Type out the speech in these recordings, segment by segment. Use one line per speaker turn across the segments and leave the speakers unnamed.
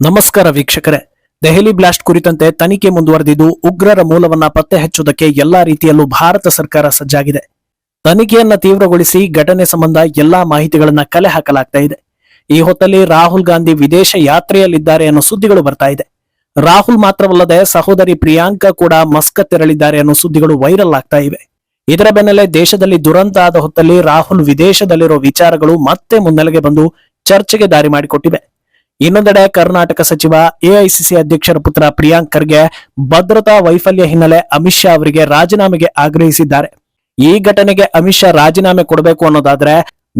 ನಮಸ್ಕಾರ ವೀಕ್ಷಕರೇ. ದೆಹಲಿ ಬ್ಲಾಸ್ಟ್ ಕುರಿತಂತೆ ತನಿಖೆ ಮುಂದುವರೆದಿದ್ದು ಉಗ್ರರ ಮೂಲವನ್ನ ಪತ್ತೆ ಹಚ್ಚುವುದಕ್ಕೆ ಎಲ್ಲಾ ರೀತಿಯಲ್ಲೂ ಭಾರತ ಸರ್ಕಾರ ಸಜ್ಜಾಗಿದೆ. ತನಿಖೆಯನ್ನ ತೀವ್ರಗೊಳಿಸಿ ಘಟನೆ ಸಂಬಂಧ ಎಲ್ಲಾ ಮಾಹಿತಿಗಳನ್ನ ಕಲೆ ಹಾಕಲಾಗ್ತಾ ಇದೆ. ಈ ಹೊತ್ತಲ್ಲಿ ರಾಹುಲ್ ಗಾಂಧಿ ವಿದೇಶ ಯಾತ್ರೆಯಲ್ಲಿದ್ದಾರೆ ಅನ್ನೋ ಸುದ್ದಿಗಳು ಬರ್ತಾ ಇದೆ. ರಾಹುಲ್ ಮಾತ್ರವಲ್ಲದೆ ಸಹೋದರಿ ಪ್ರಿಯಾಂಕಾ ಕೂಡ ಮಸ್ಕತ್ ತೆರಳಿದ್ದಾರೆ ಅನ್ನೋ ಸುದ್ದಿಗಳು ವೈರಲ್ ಆಗ್ತಾ ಇವೆ. ಇದರ ಬೆನ್ನಲ್ಲೇ ದೇಶದಲ್ಲಿ ದುರಂತ ಆದ ಹೊತ್ತಲ್ಲಿ ರಾಹುಲ್ ವಿದೇಶದಲ್ಲಿರೋ ವಿಚಾರಗಳು ಮತ್ತೆ ಮುನ್ನೆಲೆಗೆ ಬಂದು ಚರ್ಚೆಗೆ ದಾರಿ ಮಾಡಿಕೊಟ್ಟಿವೆ. ಇನ್ನೊಂದೆಡೆ ಕರ್ನಾಟಕ ಸಚಿವ ಎಐಸಿಸಿ ಅಧ್ಯಕ್ಷರ ಪುತ್ರ ಪ್ರಿಯಾಂಕ್ ಖರ್ಗೆ ಭದ್ರತಾ ವೈಫಲ್ಯ ಹಿನ್ನೆಲೆ ಅಮಿತ್ ಶಾ ಅವರಿಗೆ ರಾಜೀನಾಮೆಗೆ ಆಗ್ರಹಿಸಿದ್ದಾರೆ. ಈ ಘಟನೆಗೆ ಅಮಿತ್ ಶಾ ರಾಜೀನಾಮೆ ಕೊಡಬೇಕು ಅನ್ನೋದಾದ್ರೆ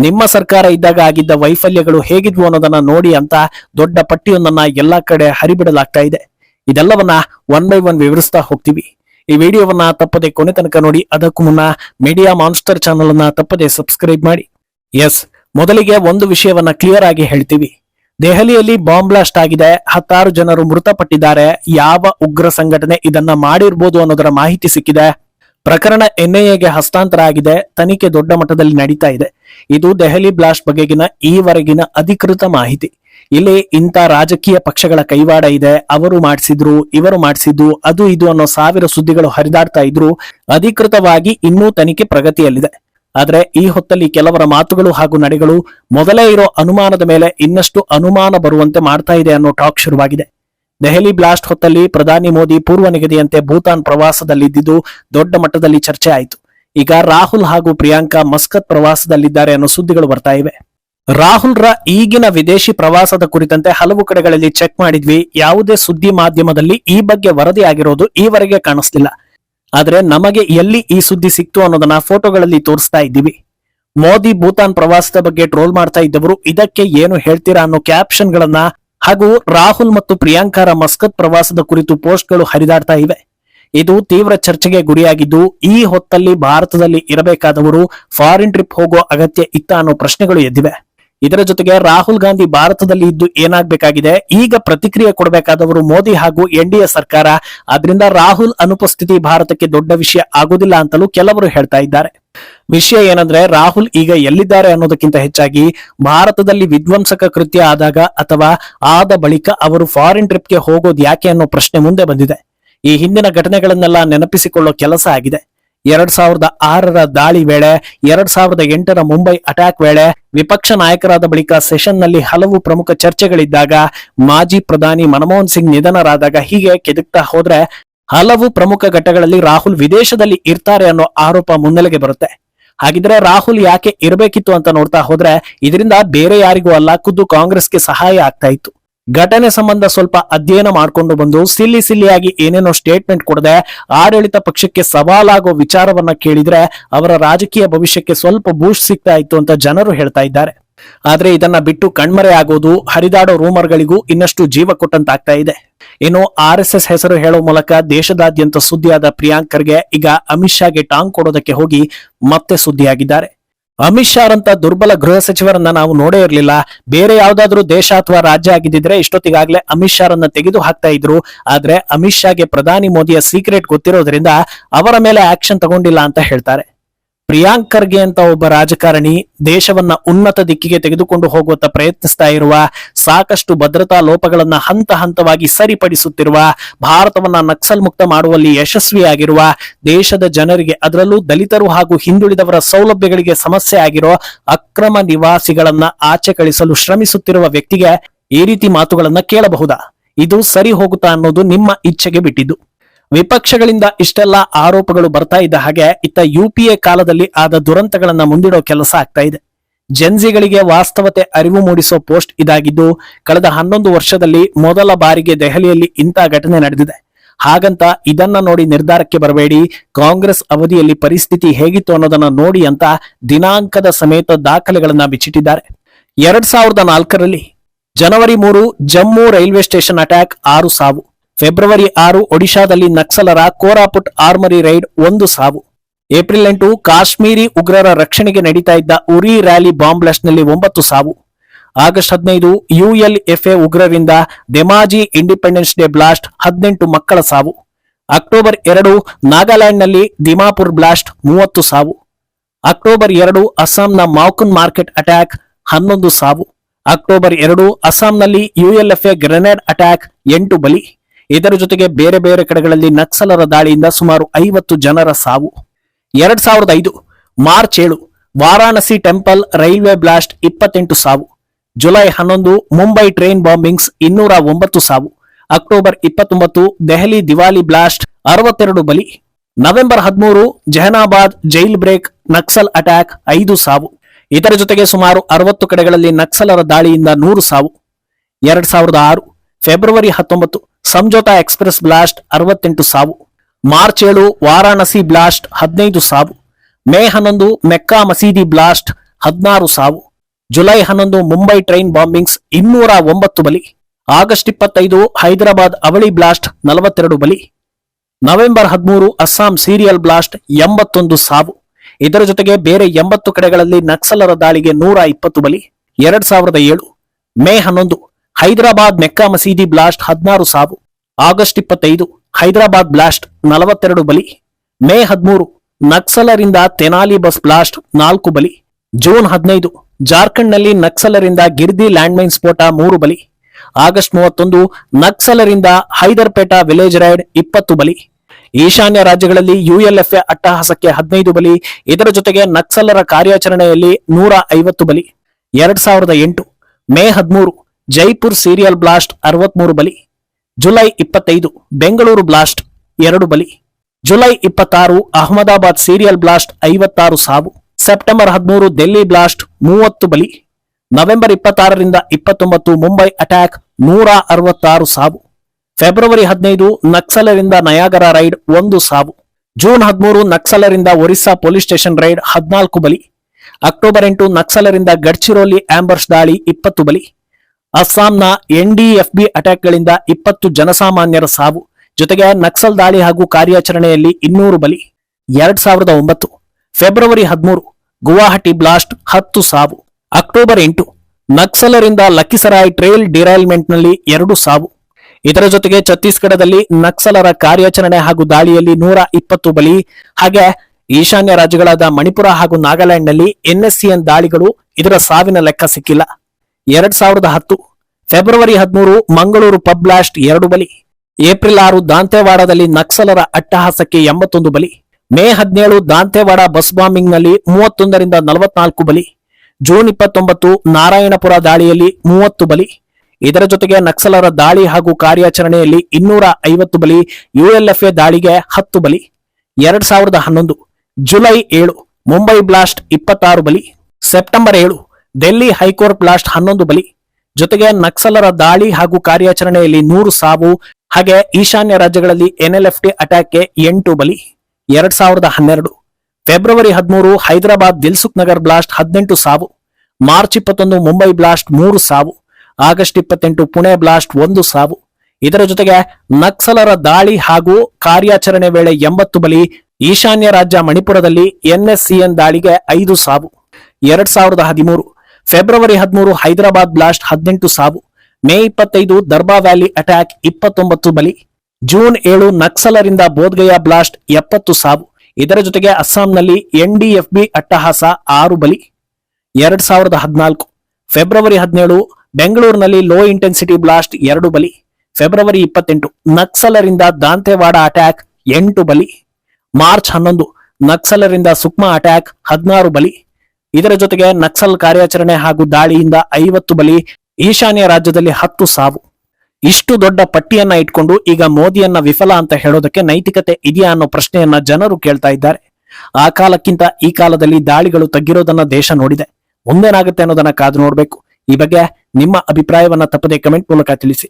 ನಿಮ್ಮ ಸರ್ಕಾರ ಇದ್ದಾಗ ಆಗಿದ್ದ ವೈಫಲ್ಯಗಳು ಹೇಗಿದ್ವು ಅನ್ನೋದನ್ನ ನೋಡಿ ಅಂತ ದೊಡ್ಡ ಪಟ್ಟಿಯೊಂದನ್ನ ಎಲ್ಲಾ ಕಡೆ ಹರಿಬಿಡಲಾಗ್ತಾ ಇದೆ. ಇದೆಲ್ಲವನ್ನ ಒನ್ ಬೈ ಒನ್ ವಿವರಿಸ್ತಾ ಹೋಗ್ತೀವಿ. ಈ ವಿಡಿಯೋವನ್ನ ತಪ್ಪದೆ ಕೊನೆ ತನಕ ನೋಡಿ, ಅದಕ್ಕೂ ಮುನ್ನ ಮೀಡಿಯಾ ಮಾನ್ಸ್ಟರ್ ಚಾನಲ್ ಅನ್ನ ತಪ್ಪದೆ ಸಬ್ಸ್ಕ್ರೈಬ್ ಮಾಡಿ. ಎಸ್, ಮೊದಲಿಗೆ ಒಂದು ವಿಷಯವನ್ನ ಕ್ಲಿಯರ್ ಆಗಿ ಹೇಳ್ತೀವಿ. ದೆಹಲಿಯಲ್ಲಿ ಬಾಂಬ್ ಬ್ಲಾಸ್ಟ್ ಆಗಿದೆ. ಹತ್ತಾರು ಜನರು ಮೃತಪಟ್ಟಿದ್ದಾರೆ. ಯಾವ ಉಗ್ರ ಸಂಘಟನೆ ಇದನ್ನ ಮಾಡಿರ್ಬೋದು ಅನ್ನೋದರ ಮಾಹಿತಿ ಸಿಕ್ಕಿದೆ. ಪ್ರಕರಣ ಎನ್ಐಎಗೆ ಹಸ್ತಾಂತರ ಆಗಿದೆ. ತನಿಖೆ ದೊಡ್ಡ ಮಟ್ಟದಲ್ಲಿ ನಡೀತಾ ಇದೆ. ಇದು ದೆಹಲಿ ಬ್ಲಾಸ್ಟ್ ಬಗೆಗಿನ ಈವರೆಗಿನ ಅಧಿಕೃತ ಮಾಹಿತಿ. ಇಲ್ಲಿ ಇಂಥ ರಾಜಕೀಯ ಪಕ್ಷಗಳ ಕೈವಾಡ ಇದೆ. ಅವರು ಮಾಡಿಸಿದ್ರು, ಇವರು ಮಾಡಿಸಿದ್ದು, ಅದು ಇದು ಅನ್ನೋ ಸಾವಿರ ಸುದ್ದಿಗಳು ಹರಿದಾಡ್ತಾ ಇದ್ರು. ಅಧಿಕೃತವಾಗಿ ಇನ್ನೂ ತನಿಖೆ ಪ್ರಗತಿಯಲ್ಲಿದೆ. ಆದ್ರೆ ಈ ಹೊತ್ತಲ್ಲಿ ಕೆಲವರ ಮಾತುಗಳು ಹಾಗೂ ನಡೆಗಳು ಮೊದಲೇ ಇರೋ ಅನುಮಾನದ ಮೇಲೆ ಇನ್ನಷ್ಟು ಅನುಮಾನ ಬರುವಂತೆ ಮಾಡ್ತಾ ಇದೆ ಅನ್ನೋ ಟಾಕ್ ಶುರುವಾಗಿದೆ. ದೆಹಲಿ ಬ್ಲಾಸ್ಟ್ ಹೊತ್ತಲ್ಲಿ ಪ್ರಧಾನಿ ಮೋದಿ ಪೂರ್ವ ನಿಗದಿಯಂತೆ ಭೂತಾನ್ ಪ್ರವಾಸದಲ್ಲಿದ್ದಿದ್ದು ದೊಡ್ಡ ಮಟ್ಟದಲ್ಲಿ ಚರ್ಚೆ ಆಯಿತು. ಈಗ ರಾಹುಲ್ ಹಾಗೂ ಪ್ರಿಯಾಂಕಾ ಮಸ್ಕತ್ ಪ್ರವಾಸದಲ್ಲಿದ್ದಾರೆ ಅನ್ನೋ ಸುದ್ದಿಗಳು ಬರ್ತಾ ಇವೆ. ರಾಹುಲ್ ರ ಈಗಿನ ವಿದೇಶಿ ಪ್ರವಾಸದ ಕುರಿತಂತೆ ಹಲವು ಕಡೆಗಳಲ್ಲಿ ಚೆಕ್ ಮಾಡಿದ್ವಿ. ಯಾವುದೇ ಸುದ್ದಿ ಮಾಧ್ಯಮದಲ್ಲಿ ಈ ಬಗ್ಗೆ ವರದಿಯಾಗಿರೋದು ಈವರೆಗೆ ಕಾಣಿಸ್ತಿಲ್ಲ ಆದ್ರೆ ನಮಗೆ ಎಲ್ಲಿ ಈ ಸುದ್ದಿ ಸಿಕ್ತು ಅನ್ನೋದನ್ನ ಫೋಟೋಗಳಲ್ಲಿ ತೋರಿಸ್ತಾ ಇದ್ದೀವಿ. ಮೋದಿ ಭೂತಾನ್ ಪ್ರವಾಸದ ಬಗ್ಗೆ ಟ್ರೋಲ್ ಮಾಡ್ತಾ ಇದ್ದವರು ಇದಕ್ಕೆ ಏನು ಹೇಳ್ತೀರಾ ಅನ್ನೋ ಕ್ಯಾಪ್ಷನ್ ಗಳನ್ನ ಹಾಗೂ ರಾಹುಲ್ ಮತ್ತು ಪ್ರಿಯಾಂಕಾರ ಮಸ್ಕತ್ ಪ್ರವಾಸದ ಕುರಿತು ಪೋಸ್ಟ್ಗಳು ಹರಿದಾಡ್ತಾ ಇವೆ. ಇದು ತೀವ್ರ ಚರ್ಚೆಗೆ ಗುರಿಯಾಗಿದ್ದು, ಈ ಹೊತ್ತಲ್ಲಿ ಭಾರತದಲ್ಲಿ ಇರಬೇಕಾದವರು ಫಾರಿನ್ ಟ್ರಿಪ್ ಹೋಗೋ ಅಗತ್ಯ ಇತ್ತ ಅನ್ನೋ ಪ್ರಶ್ನೆಗಳು ಎದ್ದಿವೆ. ಇದರ ಜೊತೆಗೆ ರಾಹುಲ್ ಗಾಂಧಿ ಭಾರತದಲ್ಲಿ ಇದ್ದು ಏನಾಗಬೇಕಾಗಿದೆ? ಈಗ ಪ್ರತಿಕ್ರಿಯೆ ಕೊಡಬೇಕಾದವರು ಮೋದಿ ಹಾಗೂ ಎನ್ಡಿಎ ಸರ್ಕಾರ. ಅದರಿಂದ ರಾಹುಲ್ ಅನುಪಸ್ಥಿತಿ ಭಾರತಕ್ಕೆ ದೊಡ್ಡ ವಿಷಯ ಆಗುದಿಲ್ಲ ಅಂತಲೂ ಕೆಲವರು ಹೇಳ್ತಾ ಇದ್ದಾರೆ. ವಿಷಯ ಏನಂದ್ರೆ ರಾಹುಲ್ ಈಗ ಎಲ್ಲಿದ್ದಾರೆ ಅನ್ನೋದಕ್ಕಿಂತ ಹೆಚ್ಚಾಗಿ ಭಾರತದಲ್ಲಿ ವಿಧ್ವಂಸಕ ಕೃತ್ಯ ಆದಾಗ ಅಥವಾ ಆದ ಬಳಿಕ ಅವರು ಫಾರಿನ್ ಟ್ರಿಪ್ಗೆ ಹೋಗೋದು ಯಾಕೆ ಅನ್ನೋ ಪ್ರಶ್ನೆ ಮುಂದೆ ಬಂದಿದೆ. ಈ ಹಿಂದಿನ ಘಟನೆಗಳನ್ನೆಲ್ಲ ನೆನಪಿಸಿಕೊಳ್ಳೋ ಕೆಲಸ ಆಗಿದೆ. ಎರಡ್ ಸಾವಿರದ ಆರರ ದಾಳಿ ವೇಳೆ, ಎರಡ್ ಸಾವಿರದ ಎಂಟರ ಮುಂಬೈ ಅಟ್ಯಾಕ್ ವೇಳೆ ವಿಪಕ್ಷ ನಾಯಕರಾದ ಬಳಿಕ ಸೆಷನ್ನಲ್ಲಿ ಹಲವು ಪ್ರಮುಖ ಚರ್ಚೆಗಳಿದ್ದಾಗ ಮಾಜಿ ಪ್ರಧಾನಿ ಮನಮೋಹನ್ ಸಿಂಗ್ ನಿಧನರಾದಾಗ ಹೀಗೆ ಕೆದಕ್ತಾ ಹೋದ್ರೆ, ಹಲವು ಪ್ರಮುಖ ಘಟ್ಟಗಳಲ್ಲಿ ರಾಹುಲ್ ವಿದೇಶದಲ್ಲಿ ಇರ್ತಾರೆ ಅನ್ನೋ ಆರೋಪ ಮುನ್ನೆಲೆಗೆ ಬರುತ್ತೆ. ಹಾಗಿದ್ರೆ ರಾಹುಲ್ ಯಾಕೆ ಇರಬೇಕಿತ್ತು ಅಂತ ನೋಡ್ತಾ ಹೋದ್ರೆ, ಇದರಿಂದ ಬೇರೆ ಯಾರಿಗೂ ಅಲ್ಲ, ಖುದ್ದು ಕಾಂಗ್ರೆಸ್ಗೆ ಸಹಾಯ ಆಗ್ತಾ ಇತ್ತು. ಘಟನೆ ಸಂಬಂಧ ಸ್ವಲ್ಪ ಅಧ್ಯಯನ ಮಾಡ್ಕೊಂಡು ಬಂದು ಸಿಲ್ಲಿ ಸಿಲ್ಲಿಯಾಗಿ ಏನೇನೋ ಸ್ಟೇಟ್ಮೆಂಟ್ ಕೊಡದೆ ಆಡಳಿತ ಪಕ್ಷಕ್ಕೆ ಸವಾಲಾಗೋ ವಿಚಾರವನ್ನ ಕೇಳಿದ್ರೆ ಅವರ ರಾಜಕೀಯ ಭವಿಷ್ಯಕ್ಕೆ ಸ್ವಲ್ಪ ಬೂಸ್ಟ್ ಸಿಗ್ತಾ ಇತ್ತು ಅಂತ ಜನರು ಹೇಳ್ತಾ ಇದ್ದಾರೆ. ಆದ್ರೆ ಇದನ್ನ ಬಿಟ್ಟು ಕಣ್ಮರೆ ಆಗೋದು, ಹರಿದಾಡೋ ರೂಮರ್ಗಳಿಗೂ ಇನ್ನಷ್ಟು ಜೀವ ಕೊಟ್ಟಂತಾಗ್ತಾ ಇದೆ. ಇನ್ನು ಆರ್ ಎಸ್ ಎಸ್ ಹೆಸರು ಹೇಳೋ ಮೂಲಕ ದೇಶದಾದ್ಯಂತ ಸುದ್ದಿಯಾದ ಪ್ರಿಯಾಂಕರ್ಗೆ ಈಗ ಅಮಿತ್ ಶಾಗೆ ಟಾಂಗ್ ಕೊಡೋದಕ್ಕೆ ಹೋಗಿ ಮತ್ತೆ ಸುದ್ದಿಯಾಗಿದ್ದಾರೆ. ಅಮಿತ್ ಶಾ ಅಂತ ದುರ್ಬಲ ಗೃಹ ಸಚಿವರನ್ನ ನಾವು ನೋಡೇ ಇರಲಿಲ್ಲ. ಬೇರೆ ಯಾವ್ದಾದ್ರು ದೇಶ ಅಥವಾ ರಾಜ್ಯ ಆಗಿದ್ದಿದ್ರೆ ಇಷ್ಟೊತ್ತಿಗಾಗ್ಲೇ ಅಮಿತ್ ಶಾ ತೆಗೆದು ಹಾಕ್ತಾ ಇದ್ರು. ಆದ್ರೆ ಅಮಿತ್ ಶಾಗೆ ಪ್ರಧಾನಿ ಮೋದಿಯ ಸೀಕ್ರೆಟ್ ಗೊತ್ತಿರೋದ್ರಿಂದ ಅವರ ಮೇಲೆ ಆಕ್ಷನ್ ತಗೊಂಡಿಲ್ಲ ಅಂತ ಹೇಳ್ತಾರೆ. ಪ್ರಿಯಾಂಕ್ ಖರ್ಗೆ ಅಂತ ಒಬ್ಬ ರಾಜಕಾರಣಿ ದೇಶವನ್ನ ಉನ್ನತ ದಿಕ್ಕಿಗೆ ತೆಗೆದುಕೊಂಡು ಹೋಗುವತ್ತ ಪ್ರಯತ್ನಿಸ್ತಾ ಇರುವ, ಸಾಕಷ್ಟು ಭದ್ರತಾ ಲೋಪಗಳನ್ನ ಹಂತ ಹಂತವಾಗಿ ಸರಿಪಡಿಸುತ್ತಿರುವ, ಭಾರತವನ್ನ ನಕ್ಸಲ್ ಮುಕ್ತ ಮಾಡುವಲ್ಲಿ ಯಶಸ್ವಿಯಾಗಿರುವ, ದೇಶದ ಜನರಿಗೆ ಅದರಲ್ಲೂ ದಲಿತರು ಹಾಗೂ ಹಿಂದುಳಿದವರ ಸೌಲಭ್ಯಗಳಿಗೆ ಸಮಸ್ಯೆ ಆಗಿರೋ ಅಕ್ರಮ ನಿವಾಸಿಗಳನ್ನ ಆಚೆ ಕಳಿಸಲು ಶ್ರಮಿಸುತ್ತಿರುವ ವ್ಯಕ್ತಿಗೆ ಈ ರೀತಿ ಮಾತುಗಳನ್ನ ಕೇಳಬಹುದಾ? ಇದು ಸರಿ ಹೋಗುತ್ತಾ ಅನ್ನೋದು ನಿಮ್ಮ ಇಚ್ಛೆಗೆ ಬಿಟ್ಟಿದ್ದು. ವಿಪಕ್ಷಗಳಿಂದ ಇಷ್ಟೆಲ್ಲ ಆರೋಪಗಳು ಬರ್ತಾ ಇದ್ದ ಹಾಗೆ ಇತ್ತ ಯುಪಿಎ ಕಾಲದಲ್ಲಿ ಆದ ದುರಂತಗಳನ್ನ ಮುಂದಿಡೋ ಕೆಲಸ ಆಗ್ತಾ ಇದೆ. ಜೆನ್ಜಿಗಳಿಗೆ ವಾಸ್ತವತೆ ಅರಿವು ಮೂಡಿಸೋ ಪೋಸ್ಟ್ ಇದಾಗಿದ್ದು, ಕಳೆದ ಹನ್ನೊಂದು ವರ್ಷದಲ್ಲಿ ಮೊದಲ ಬಾರಿಗೆ ದೆಹಲಿಯಲ್ಲಿ ಇಂಥ ಘಟನೆ ನಡೆದಿದೆ. ಹಾಗಂತ ಇದನ್ನ ನೋಡಿ ನಿರ್ಧಾರಕ್ಕೆ ಬರಬೇಡಿ, ಕಾಂಗ್ರೆಸ್ ಅವಧಿಯಲ್ಲಿ ಪರಿಸ್ಥಿತಿ ಹೇಗಿತ್ತು ಅನ್ನೋದನ್ನ ನೋಡಿ ಅಂತ ದಿನಾಂಕದ ಸಮೇತ ದಾಖಲೆಗಳನ್ನ ಬಿಚ್ಚಿಟ್ಟಿದ್ದಾರೆ. ಎರಡ್ ಸಾವಿರದ ನಾಲ್ಕರಲ್ಲಿ ಜನವರಿ ಮೂರು ಜಮ್ಮು ರೈಲ್ವೆ ಸ್ಟೇಷನ್ ಅಟ್ಯಾಕ್ ಆರು ಸಾವು. ಫೆಬ್ರವರಿ ಆರು ಒಡಿಶಾದಲ್ಲಿ ನಕ್ಸಲರ ಕೋರಾಪುಟ್ ಆರ್ಮರಿ ರೈಡ್ ಒಂದು ಸಾವು. ಏಪ್ರಿಲ್ ಎಂಟು ಕಾಶ್ಮೀರಿ ಉಗ್ರರ ರಕ್ಷಣೆಗೆ ನಡೀತಾ ಇದ್ದ ಉರಿ ರ್ಯಾಲಿ ಬಾಂಬ್ ಬ್ಲಾಸ್ಟ್ನಲ್ಲಿ ಒಂಬತ್ತು ಸಾವು. ಆಗಸ್ಟ್ ಹದಿನೈದು ಯುಎಲ್ಎಫ್ಎ ಉಗ್ರರಿಂದ ದೆಮಾಜಿ ಇಂಡಿಪೆಂಡೆನ್ಸ್ ಡೇ ಬ್ಲಾಸ್ಟ್ ಹದಿನೆಂಟು ಮಕ್ಕಳ ಸಾವು. ಅಕ್ಟೋಬರ್ ಎರಡು ನಾಗಾಲ್ಯಾಂಡ್ನಲ್ಲಿ ದಿಮಾಪುರ್ ಬ್ಲಾಸ್ಟ್ ಮೂವತ್ತು ಸಾವು. ಅಕ್ಟೋಬರ್ ಎರಡು ಅಸ್ಸಾಂನ ಮಾವ್ಕುನ್ ಮಾರ್ಕೆಟ್ ಅಟ್ಯಾಕ್ ಹನ್ನೊಂದು ಸಾವು. ಅಕ್ಟೋಬರ್ ಎರಡು ಅಸ್ಸಾಂನಲ್ಲಿ ಯುಎಲ್ಎಫ್ಎ ಗ್ರೆನೇಡ್ ಅಟ್ಯಾಕ್ ಎಂಟು ಬಲಿ. ಇದರ ಜೊತೆಗೆ ಬೇರೆ ಬೇರೆ ಕಡೆಗಳಲ್ಲಿ ನಕ್ಸಲರ ದಾಳಿಯಿಂದ ಸುಮಾರು ಐವತ್ತು ಜನರ ಸಾವು. ಎರಡ್ ಸಾವಿರದ ಐದು ಮಾರ್ಚ್ ಏಳು ವಾರಾಣಸಿ ಟೆಂಪಲ್ ರೈಲ್ವೆ ಬ್ಲಾಸ್ಟ್ ಇಪ್ಪತ್ತೆಂಟು ಸಾವು. ಜುಲೈ ಹನ್ನೊಂದು ಮುಂಬೈ ಟ್ರೈನ್ ಬಾಂಬಿಂಗ್ಸ್ ಇನ್ನೂರ ಒಂಬತ್ತು ಸಾವು. ಅಕ್ಟೋಬರ್ ಇಪ್ಪತ್ತೊಂಬತ್ತು ದೆಹಲಿ ದಿವಾಲಿ ಬ್ಲಾಸ್ಟ್ ಅರವತ್ತೆರಡು ಬಲಿ. ನವೆಂಬರ್ ಹದಿಮೂರು Jehanabad jail break Naxal attack ಐದು ಸಾವು. ಇದರ ಜೊತೆಗೆ ಸುಮಾರು ಅರವತ್ತು ಕಡೆಗಳಲ್ಲಿ ನಕ್ಸಲರ ದಾಳಿಯಿಂದ ನೂರು ಸಾವು. ಎರಡ್ ಸಾವಿರದ ಆರು ಫೆಬ್ರವರಿ ಹತ್ತೊಂಬತ್ತು ಸಂಜೋತಾ ಎಕ್ಸ್ಪ್ರೆಸ್ ಬ್ಲಾಸ್ಟ್ ಅರವತ್ತೆಂಟು ಸಾವು. ಮಾರ್ಚ್ ಏಳು, ವಾರಾಣಸಿ ಬ್ಲಾಸ್ಟ್ ಹದಿನೈದು ಸಾವು. ಮೇ ಹನ್ನೊಂದು, ಮೆಕ್ಕಾ ಮಸೀದಿ ಬ್ಲಾಸ್ಟ್ ಹದಿನಾರು ಸಾವು. ಜುಲೈ ಹನ್ನೊಂದು, ಮುಂಬೈ ಟ್ರೈನ್ ಬಾಂಬಿಂಗ್ಸ್ ಇನ್ನೂರ ಒಂಬತ್ತು ಬಲಿ. ಆಗಸ್ಟ್ ಇಪ್ಪತ್ತೈದು, ಹೈದರಾಬಾದ್ ಅವಳಿ ಬ್ಲಾಸ್ಟ್ ನಲವತ್ತೆರಡು ಬಲಿ. ನವೆಂಬರ್ ಹದಿಮೂರು, ಅಸ್ಸಾಂ ಸೀರಿಯಲ್ ಬ್ಲಾಸ್ಟ್ ಎಂಬತ್ತೊಂದು ಸಾವು. ಇದರ ಜೊತೆಗೆ ಬೇರೆ ಎಂಬತ್ತು ಕಡೆಗಳಲ್ಲಿ ನಕ್ಸಲರ ದಾಳಿಗೆ ನೂರ ಇಪ್ಪತ್ತು ಬಲಿ. ಎರಡ್ ಸಾವಿರದ ಏಳು, ಮೇ ಹನ್ನೊಂದು ಹೈದರಾಬಾದ್ ಮೆಕ್ಕಾ ಮಸೀದಿ ಬ್ಲಾಸ್ಟ್ ಹದಿನಾರು ಸಾವು. ಆಗಸ್ಟ್ ಇಪ್ಪತ್ತೈದು, ಹೈದರಾಬಾದ್ ಬ್ಲಾಸ್ಟ್ ನಲವತ್ತೆರಡು ಬಲಿ. ಮೇ ಹದಿಮೂರು, ನಕ್ಸಲರಿಂದ ತೆನಾಲಿ ಬಸ್ ಬ್ಲಾಸ್ಟ್ ನಾಲ್ಕು ಬಲಿ. ಜೂನ್ ಹದಿನೈದು, ಜಾರ್ಖಂಡ್ನಲ್ಲಿ ನಕ್ಸಲರಿಂದ ಗಿರ್ದಿ ಲ್ಯಾಂಡ್ಮೈನ್ ಸ್ಫೋಟ ಮೂರು ಬಲಿ. ಆಗಸ್ಟ್ ಮೂವತ್ತೊಂದು, ನಕ್ಸಲರಿಂದ ಹೈದರ್ಪೇಟಾ ವಿಲೇಜ್ ರೈಡ್ ಇಪ್ಪತ್ತು ಬಲಿ. ಈಶಾನ್ಯ ರಾಜ್ಯಗಳಲ್ಲಿ ಯುಎಲ್ಎಫ್ಎ ಅಟ್ಟಹಾಸಕ್ಕೆ ಹದಿನೈದು ಬಲಿ. ಇದರ ಜೊತೆಗೆ ನಕ್ಸಲರ ಕಾರ್ಯಾಚರಣೆಯಲ್ಲಿ ನೂರ ಐವತ್ತು ಬಲಿ. ಎರಡ್ ಸಾವಿರದ ಎಂಟು, ಮೇ ಹದಿಮೂರು ಜೈಪುರ್ ಸೀರಿಯಲ್ ಬ್ಲಾಸ್ಟ್ ಅರವತ್ಮೂರು ಬಲಿ, ಜುಲೈ ಇಪ್ಪತ್ತೈದು ಬೆಂಗಳೂರು ಬ್ಲಾಸ್ಟ್ ಎರಡು ಬಲಿ, ಜುಲೈ ಇಪ್ಪತ್ತಾರು ಅಹಮದಾಬಾದ್ ಸೀರಿಯಲ್ ಬ್ಲಾಸ್ಟ್ ಐವತ್ತಾರು ಸಾವು, ಸೆಪ್ಟೆಂಬರ್ ಹದಿಮೂರು ಡೆಲ್ಲಿ ಬ್ಲಾಸ್ಟ್ ಮೂವತ್ತು ಬಲಿ, ನವೆಂಬರ್ ಇಪ್ಪತ್ತಾರರಿಂದ ಇಪ್ಪತ್ತೊಂಬತ್ತು ಮುಂಬೈ ಅಟ್ಯಾಕ್ ನೂರ ಅರವತ್ತಾರು ಸಾವು, ಫೆಬ್ರವರಿ ಹದಿನೈದು ನಕ್ಸಲರಿಂದ ನಯಾಗರ ರೈಡ್ ಒಂದು ಸಾವು, ಜೂನ್ ಹದಿಮೂರು ನಕ್ಸಲರಿಂದ ಒರಿಸ್ಸಾ ಪೊಲೀಸ್ ಸ್ಟೇಷನ್ ರೈಡ್ ಹದಿನಾಲ್ಕು ಬಲಿ, ಅಕ್ಟೋಬರ್ ಎಂಟು ನಕ್ಸಲರಿಂದ ಗಡ್ಚಿರೋಲಿ ಆಂಬರ್ಸ್ ದಾಳಿ ಇಪ್ಪತ್ತು ಬಲಿ ಅಸ್ಸಾಂನ ಎನ್ಡಿಎಫ್ಬಿ ಅಟ್ಯಾಕ್ಗಳಿಂದ ಇಪ್ಪತ್ತು ಜನಸಾಮಾನ್ಯರ ಸಾವು. ಜೊತೆಗೆ ನಕ್ಸಲ್ ದಾಳಿ ಹಾಗೂ ಕಾರ್ಯಾಚರಣೆಯಲ್ಲಿ ಇನ್ನೂರು ಬಲಿ. ಎರಡ್ ಸಾವಿರದ ಒಂಬತ್ತು ಫೆಬ್ರವರಿ ಹದಿಮೂರು, ಗುವಾಹಟಿ ಬ್ಲಾಸ್ಟ್ ಹತ್ತು ಸಾವು. ಅಕ್ಟೋಬರ್ ಎಂಟು, ನಕ್ಸಲರಿಂದ ಲಕ್ಕಿಸರಾಯ್ ಟ್ರೇಲ್ ಡಿರೈಲ್ಮೆಂಟ್ನಲ್ಲಿ ಎರಡು ಸಾವು. ಇದರ ಜೊತೆಗೆ ಛತ್ತೀಸ್ಗಢದಲ್ಲಿ ನಕ್ಸಲರ ಕಾರ್ಯಾಚರಣೆ ಹಾಗೂ ದಾಳಿಯಲ್ಲಿ ನೂರ ಇಪ್ಪತ್ತು ಬಲಿ. ಹಾಗೆ ಈಶಾನ್ಯ ರಾಜ್ಯಗಳಾದ ಮಣಿಪುರ ಹಾಗೂ ನಾಗಾಲ್ಯಾಂಡ್ನಲ್ಲಿ ಎನ್ಎಸ್ಸಿಎನ್ ದಾಳಿಗಳು ಇದರ ಸಾವಿನ ಲೆಕ್ಕ ಸಿಕ್ಕಿಲ್ಲ. ಎರಡ್ ಸಾವಿರದ ಹತ್ತು, ಫೆಬ್ರವರಿ ಹದಿಮೂರು, ಮಂಗಳೂರು ಪಬ್ ಬ್ಲಾಸ್ಟ್ ಎರಡು ಬಲಿ, ಏಪ್ರಿಲ್ ಆರು ದಾಂತೆವಾಡದಲ್ಲಿ ನಕ್ಸಲರ ಅಟ್ಟಹಾಸಕ್ಕೆ ಎಂಬತ್ತೊಂದು ಬಲಿ, ಮೇ ಹದಿನೇಳು ದಾಂತೆವಾಡ ಬಸ್ ಬಾಂಬಿಂಗ್ನಲ್ಲಿ ಮೂವತ್ತೊಂದರಿಂದ ನಲವತ್ನಾಲ್ಕು ಬಲಿ, ಜೂನ್ ಇಪ್ಪತ್ತೊಂಬತ್ತು ನಾರಾಯಣಪುರ ದಾಳಿಯಲ್ಲಿ ಮೂವತ್ತು ಬಲಿ, ಇದರ ಜೊತೆಗೆ ನಕ್ಸಲರ ದಾಳಿ ಹಾಗೂ ಕಾರ್ಯಾಚರಣೆಯಲ್ಲಿ ಇನ್ನೂರ ಐವತ್ತು ಬಲಿ, ಯುಎಲ್ಎಫ್ಎ ದಾಳಿಗೆ ಹತ್ತು ಬಲಿ, ಎರಡ್ ಸಾವಿರದ ಹನ್ನೊಂದು ಜುಲೈ ಏಳು, ಮುಂಬೈ ಬ್ಲಾಸ್ಟ್ ಇಪ್ಪತ್ತಾರು ಬಲಿ, ಸೆಪ್ಟೆಂಬರ್ ಏಳು ಡೆಲ್ಲಿ ಹೈಕೋರ್ಟ್ ಬ್ಲಾಸ್ಟ್ ಹನ್ನೊಂದು ಬಲಿ. ಜೊತೆಗೆ ನಕ್ಸಲರ ದಾಳಿ ಹಾಗೂ ಕಾರ್ಯಾಚರಣೆಯಲ್ಲಿ ನೂರು ಸಾವು, ಹಾಗೆ ಈಶಾನ್ಯ ರಾಜ್ಯಗಳಲ್ಲಿ ಎನ್ಎಲ್ಎಫ್ಟಿ ಅಟ್ಯಾಕ್ಗೆ ಎಂಟು ಬಲಿ. ಎರಡ್ ಸಾವಿರದ ಹನ್ನೆರಡು ಫೆಬ್ರವರಿ ಹದಿಮೂರು ಹೈದರಾಬಾದ್ ದಿಲ್ಸುಖ್ ನಗರ್ ಬ್ಲಾಸ್ಟ್ ಹದಿನೆಂಟು ಸಾವು. ಮಾರ್ಚ್ ಇಪ್ಪತ್ತೊಂದು ಮುಂಬೈ ಬ್ಲಾಸ್ಟ್ ಮೂರು ಸಾವು. ಆಗಸ್ಟ್ ಇಪ್ಪತ್ತೆಂಟು ಪುಣೆ ಬ್ಲಾಸ್ಟ್ ಒಂದು ಸಾವು. ಇದರ ಜೊತೆಗೆ ನಕ್ಸಲರ ದಾಳಿ ಹಾಗೂ ಕಾರ್ಯಾಚರಣೆ ವೇಳೆ ಎಂಬತ್ತು ಬಲಿ ಈಶಾನ್ಯ ರಾಜ್ಯ ಮಣಿಪುರದಲ್ಲಿ ಎನ್ಎಸ್ಸಿಎನ್ ದಾಳಿಗೆ ಐದು ಸಾವು. ಎರಡ್ ಸಾವಿರದ ಹದಿಮೂರು ಫೆಬ್ರವರಿ ಹದಿಮೂರು ಹೈದರಾಬಾದ್ ಬ್ಲಾಸ್ಟ್ ಹದಿನೆಂಟು ಸಾವು. ಮೇ ಇಪ್ಪತ್ತೈದು ದರ್ಬಾ ವ್ಯಾಲಿ ಅಟ್ಯಾಕ್ ಇಪ್ಪತ್ತೊಂಬತ್ತು ಬಲಿ. ಜೂನ್ ಏಳು ನಕ್ಸಲರಿಂದ ಬೋಧ್ಗಯ ಬ್ಲಾಸ್ಟ್ ಎಪ್ಪತ್ತು ಸಾವು. ಇದರ ಜೊತೆಗೆ ಅಸ್ಸಾಂನಲ್ಲಿ ಎನ್ಡಿಎಫ್ಬಿ ಅಟ್ಟಹಾಸ ಆರು ಬಲಿ. ಎರಡ್ ಸಾವಿರದ ಹದಿನಾಲ್ಕು. ಫೆಬ್ರವರಿ ಹದಿನೇಳು ಬೆಂಗಳೂರಿನಲ್ಲಿ ಲೋ ಇಂಟೆನ್ಸಿಟಿ ಬ್ಲಾಸ್ಟ್ ಎರಡು ಬಲಿ. ಫೆಬ್ರವರಿ ಇಪ್ಪತ್ತೆಂಟು ನಕ್ಸಲರಿಂದ ದಾಂತೆವಾಡ ಅಟ್ಯಾಕ್ ಎಂಟು ಬಲಿ. ಮಾರ್ಚ್ ಹನ್ನೊಂದು ನಕ್ಸಲರಿಂದ ಸುಕ್ಮಾ ಅಟ್ಯಾಕ್ ಹದಿನಾರು ಬಲಿ. ಇದರ ಜೊತೆಗೆ ನಕ್ಸಲ್ ಕಾರ್ಯಾಚರಣೆ ಹಾಗೂ ದಾಳಿಯಿಂದ ಐವತ್ತು ಬಲಿ ಈಶಾನ್ಯ ರಾಜ್ಯದಲ್ಲಿ ಹತ್ತು ಸಾವು. ಇಷ್ಟು ದೊಡ್ಡ ಪಟ್ಟಿಯನ್ನ ಇಟ್ಕೊಂಡು ಈಗ ಮೋದಿಯನ್ನ ವಿಫಲ ಅಂತ ಹೇಳೋದಕ್ಕೆ ನೈತಿಕತೆ ಇದೆಯಾ ಅನ್ನೋ ಪ್ರಶ್ನೆಯನ್ನ ಜನರು ಕೇಳ್ತಾ ಇದ್ದಾರೆ. ಆ ಕಾಲಕ್ಕಿಂತ ಈ ಕಾಲದಲ್ಲಿ ದಾಳಿಗಳು ತಗ್ಗಿರೋದನ್ನ ದೇಶ ನೋಡಿದೆ. ಮುಂದೇನಾಗುತ್ತೆ ಅನ್ನೋದನ್ನ ಕಾದು ನೋಡ್ಬೇಕು. ಈ ಬಗ್ಗೆ ನಿಮ್ಮ ಅಭಿಪ್ರಾಯವನ್ನ ತಪ್ಪದೆ ಕಮೆಂಟ್ ಮೂಲಕ ತಿಳಿಸಿ.